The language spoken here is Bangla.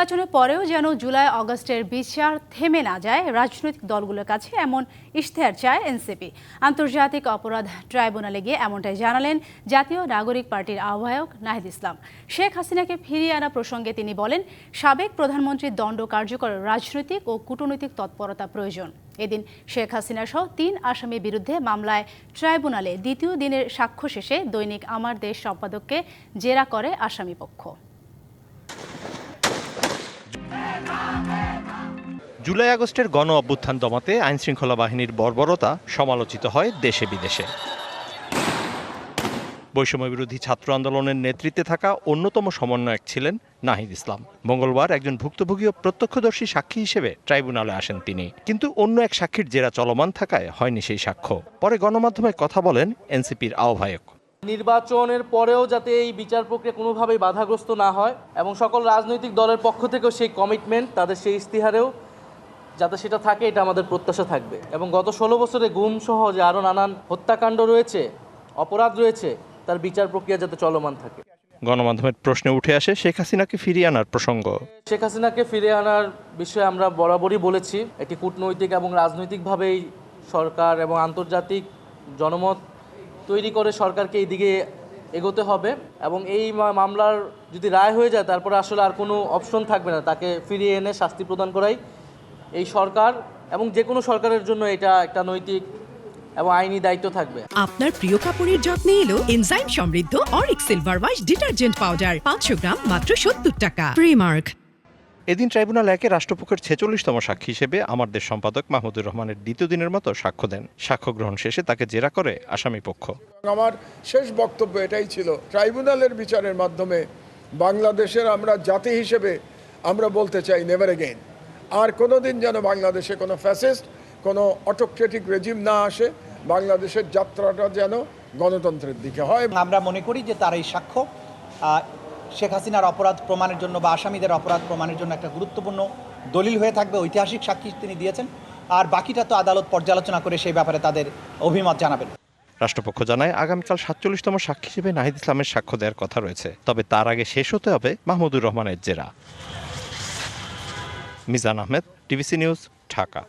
নির্বাচনের পরেও যেন জুলাই অগস্টের বিচার থেমে না যায়, রাজনৈতিক দলগুলোর কাছে এমন ইশতেহার চায় এনসিপি। আন্তর্জাতিক অপরাধ ট্রাইব্যুনালে গিয়ে এমনটাই জানালেন জাতীয় নাগরিক পার্টির আহ্বায়ক নাহিদ ইসলাম। শেখ হাসিনাকে ফিরিয়ে আনা প্রসঙ্গে তিনি বলেন, সাবেক প্রধানমন্ত্রীর দণ্ড কার্যকর রাজনৈতিক ও কূটনৈতিক তৎপরতা প্রয়োজন। এদিন শেখ হাসিনা সহ তিন আসামির বিরুদ্ধে মামলায় ট্রাইব্যুনালে দ্বিতীয় দিনের সাক্ষ্য শেষে দৈনিক আমার দেশ সম্পাদককে জেরা করে আসামিপক্ষ। জুলাই আগস্টের গণ অভ্যুত্থান দমাতে আইনশৃঙ্খলা বাহিনীর বর্বরতা সমালোচিত হয় দেশে বিদেশে। বৈষম্য বিরোধী ছাত্র আন্দোলনের নেতৃত্বে থাকা অন্যতম সমন্বয়ক ছিলেন নাহিদ ইসলাম। মঙ্গলবার একজন ভুক্তভোগী ও প্রত্যক্ষদর্শী সাক্ষী হিসেবে ট্রাইব্যুনালে আসেন তিনি। কিন্তু অন্য এক সাক্ষীর জেরা চলমান থাকায় হয়নি সেই সাক্ষ্য। পরে গণমাধ্যমে কথা বলেন এনসিপির আহ্বায়ক। নির্বাচনের পরেও যাতে এই বিচার প্রক্রিয়া কোনোভাবেই বাধাগ্রস্ত না হয় এবং সকল রাজনৈতিক দলের পক্ষ থেকেও সেই কমিটমেন্ট, তাদের সেই ইস্তিহারেও যাতে সেটা থাকে এটা আমাদের প্রত্যাশা থাকবে। এবং গত ষোলো বছরে গুম সহ যে আরও নানান হত্যাকাণ্ড রয়েছে অপরাধ রয়েছে তার বিচার প্রক্রিয়া যাতে চলমান থাকে। গণমাধ্যমের প্রশ্নে উঠে আসে শেখ হাসিনাকে ফিরিয়ে আনার প্রসঙ্গ। শেখ হাসিনাকে ফিরিয়ে আনার বিষয়ে আমরা বরাবরই বলেছি এটি কূটনৈতিক এবং রাজনৈতিকভাবেই সরকার এবং আন্তর্জাতিক জনমত তৈরি করে সরকারকে এই দিকে এগোতে হবে। এবং এই মামলার যদি রায় হয়ে যায় তারপরে আসলে আর কোনো অপশন থাকবে না তাকে ফিরিয়ে এনে শাস্তি প্রদান করাই এই সরকার এবং যে কোনো সরকারের জন্য এটা একটা নৈতিক এবং আইনি দায়িত্ব থাকবে। আপনার প্রিয় কাপড়ের যত্নে এলো এনজাইম সমৃদ্ধ অরিক সিলভার ওয়াশ ডিটারজেন্ট পাউডার পাঁচশো গ্রাম মাত্র সত্তর টাকা। প্রিমার্ক এদিন ট্রাইব্যুনাল একে রাষ্ট্রপক্ষের ছেচল্লিশতম সাক্ষী হিসেবে আমার দেশ সম্পাদক মাহমুদুর রহমানের দ্বিতীয় দিনের মতো সাক্ষ্য দেন। সাক্ষ্য গ্রহণ শেষে তাকে জেরা করে আসামি পক্ষ। আমার শেষ বক্তব্য এটাই ছিল ট্রাইব্যুনালের বিচারের মাধ্যমে বাংলাদেশের আমরা জাতি হিসেবে আমরা বলতে চাই নেভার এগেইন আর কোনোদিন যেন বাংলাদেশে কোনো ফ্যাসিস্ট কোনো অটোক্রেটিক রেজিম না আসে বাংলাদেশের যাত্রাটা যেন গণতন্ত্রের দিকে হয়। আমরা মনে করি যে তার এই সাক্ষ্য শেখ হাসিনার অপরাধ প্রমাণের জন্য বা আসামিদের অপরাধ প্রমাণের জন্য একটা গুরুত্বপূর্ণ দলিল হয়ে থাকবে ঐতিহাসিক সাক্ষী তিনি দিয়েছেন। আর বাকিটা তো আদালত পর্যালোচনা করে সেই ব্যাপারে তাদের অভিমত জানাবেন। রাষ্ট্রপক্ষ জানায় আগামীকাল সাতচল্লিশতম সাক্ষী হিসেবে নাহিদ ইসলামের সাক্ষ্য দেওয়ার কথা রয়েছে। তবে তার আগে শেষ হতে হবে মাহমুদুর রহমানের জেরা। Mizan Ahmed TVC news Dhaka.